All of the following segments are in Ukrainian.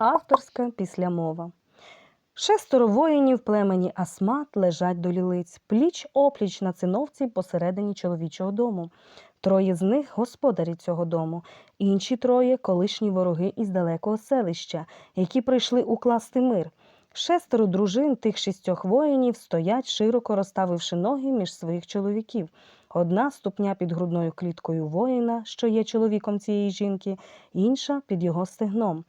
Авторська післямова. Шестеро воїнів племені Асмат лежать до лілиць, пліч опліч на циновці посередині чоловічого дому. Троє з них господарі цього дому, інші троє колишні вороги із далекого селища, які прийшли укласти мир. Шестеро дружин тих шістьох воїнів стоять, широко розставивши ноги між своїх чоловіків. Одна ступня під грудною кліткою воїна, що є чоловіком цієї жінки, інша під його стегном.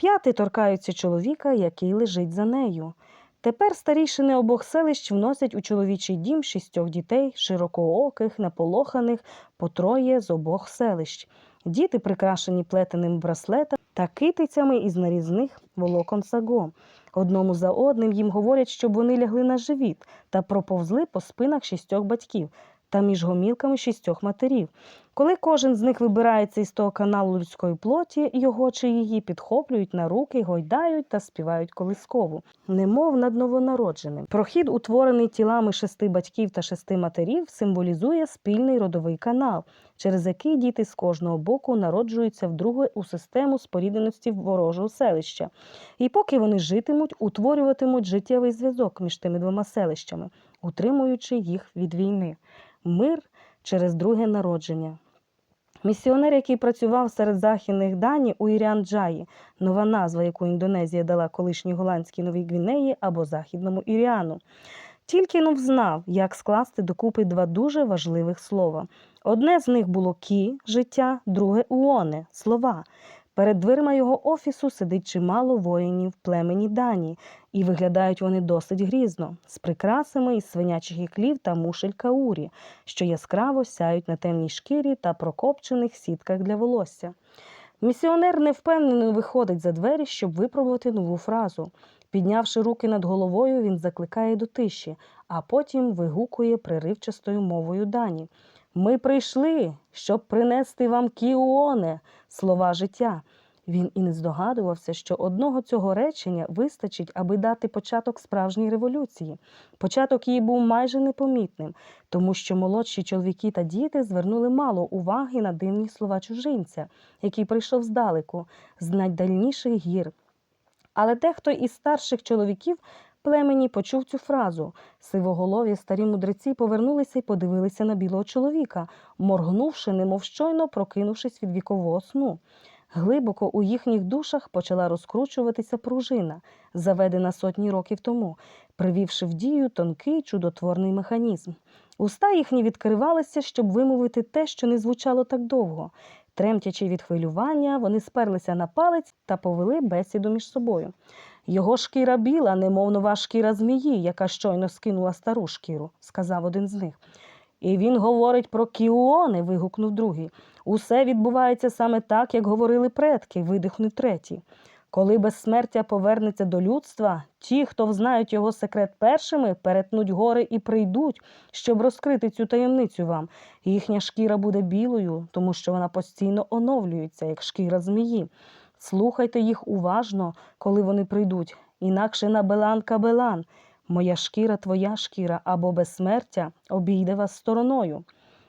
П'яти торкаються чоловіка, який лежить за нею. Тепер старішини обох селищ вносять у чоловічий дім шістьох дітей, широкооких, неполоханих, по троє з обох селищ. Діти прикрашені плетеним браслетом та китицями із нарізних волокон саго. Одному за одним їм говорять, щоб вони лягли на живіт та проповзли по спинах шістьох батьків та між гомілками шістьох матерів. Коли кожен з них вибирається із того каналу людської плоті, його чи її підхоплюють на руки, гойдають та співають колискову, немов над новонародженим. Прохід, утворений тілами шести батьків та шести матерів, символізує спільний родовий канал, через який діти з кожного боку народжуються вдруге у систему спорідненості ворожого селища. І поки вони житимуть, утворюватимуть життєвий зв'язок між тими двома селищами, утримуючи їх від війни. Мир через друге народження. Місіонер, який працював серед західних дані у Іріанджаї, нова назва, яку Індонезія дала колишній голландській Новій Гвінеї або Західному Іріану, тільки но взнав, як скласти докупи два дуже важливих слова. Одне з них було кі життя, друге уоне слова. Перед дверима його офісу сидить чимало воїнів племені Дані, і виглядають вони досить грізно, з прикрасами із свинячих іклів та мушель каурі, що яскраво сяють на темній шкірі та прокопчених сітках для волосся. Місіонер невпевнено виходить за двері, щоб випробувати нову фразу. Піднявши руки над головою, він закликає до тиші, а потім вигукує приривчастою мовою дані. Ми прийшли, щоб принести вам кіуоне, слова життя. Він і не здогадувався, що одного цього речення вистачить, аби дати початок справжній революції. Початок її був майже непомітним, тому що молодші чоловіки та діти звернули мало уваги на дивні слова чужинця, який прийшов здалеку, з найдальніших гір. Але дехто із старших чоловіків племені почув цю фразу. Сивоголові старі мудреці повернулися і подивилися на білого чоловіка, моргнувши, немов щойно прокинувшись від вікового сну. Глибоко у їхніх душах почала розкручуватися пружина, заведена сотні років тому, привівши в дію тонкий чудотворний механізм. Уста їхні відкривалися, щоб вимовити те, що не звучало так довго. Тремтячи від хвилювання, вони сперлися на палець та повели бесіду між собою. Його шкіра біла, немов нова шкіра змії, яка щойно скинула стару шкіру, сказав один з них. І він говорить про кіуони, вигукнув другий. Усе відбувається саме так, як говорили предки, видихнув третій. Коли безсмертя повернеться до людства, ті, хто взнають його секрет першими, перетнуть гори і прийдуть, щоб розкрити цю таємницю вам. Їхня шкіра буде білою, тому що вона постійно оновлюється, як шкіра змії. Слухайте їх уважно, коли вони прийдуть, інакше на белан кабелан. Моя шкіра, твоя шкіра або безсмертя обійде вас стороною.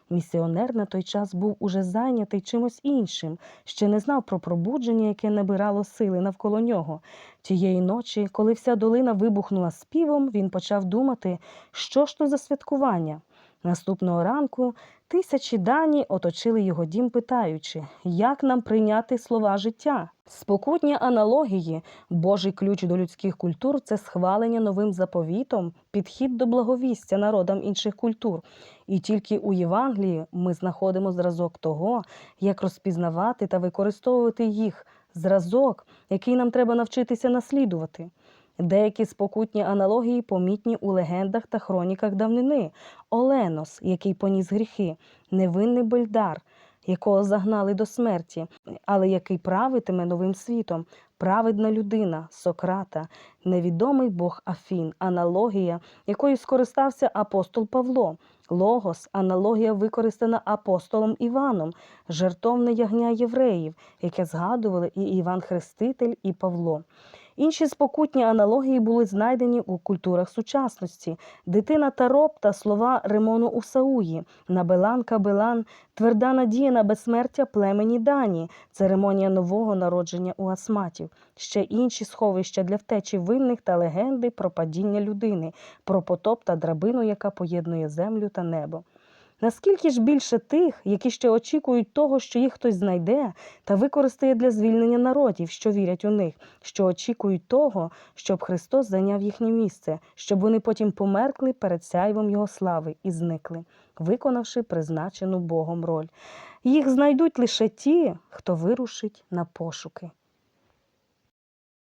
Місіонер на той час був уже зайнятий чимось іншим, ще не знав про пробудження, яке набирало сили навколо нього. Тієї ночі, коли вся долина вибухнула співом, він почав думати, що ж то за святкування. Наступного ранку тисячі дані оточили його дім, питаючи, як нам прийняти слова життя. Спокутні аналогії, Божий ключ до людських культур це схвалення новим заповітом, підхід до благовістя народам інших культур. І тільки у Євангелії ми знаходимо зразок того, як розпізнавати та використовувати їх, зразок, який нам треба навчитися наслідувати. Деякі спокутні аналогії помітні у легендах та хроніках давнини. Оленос, який поніс гріхи, невинний Бельдар, якого загнали до смерті, але який правитиме новим світом, праведна людина, Сократа, невідомий Бог Афін, аналогія, якою скористався апостол Павло. Логос, аналогія використана апостолом Іваном, жертовне ягня євреїв, яке згадували і Іван Хреститель, і Павло. Інші спокутні аналогії були знайдені у культурах сучасності. Дитина Тароп та слова Римону Усауї, Набелан Кабелан, тверда надія на безсмертя племені Дані, церемонія нового народження у асматів, ще інші сховища для втечі винних та легенди про падіння людини, про потоп та драбину, яка поєднує землю та небо. Наскільки ж більше тих, які ще очікують того, що їх хтось знайде та використає для звільнення народів, що вірять у них, що очікують того, щоб Христос зайняв їхнє місце, щоб вони потім померкли перед сяйвом Його слави і зникли, виконавши призначену Богом роль. Їх знайдуть лише ті, хто вирушить на пошуки.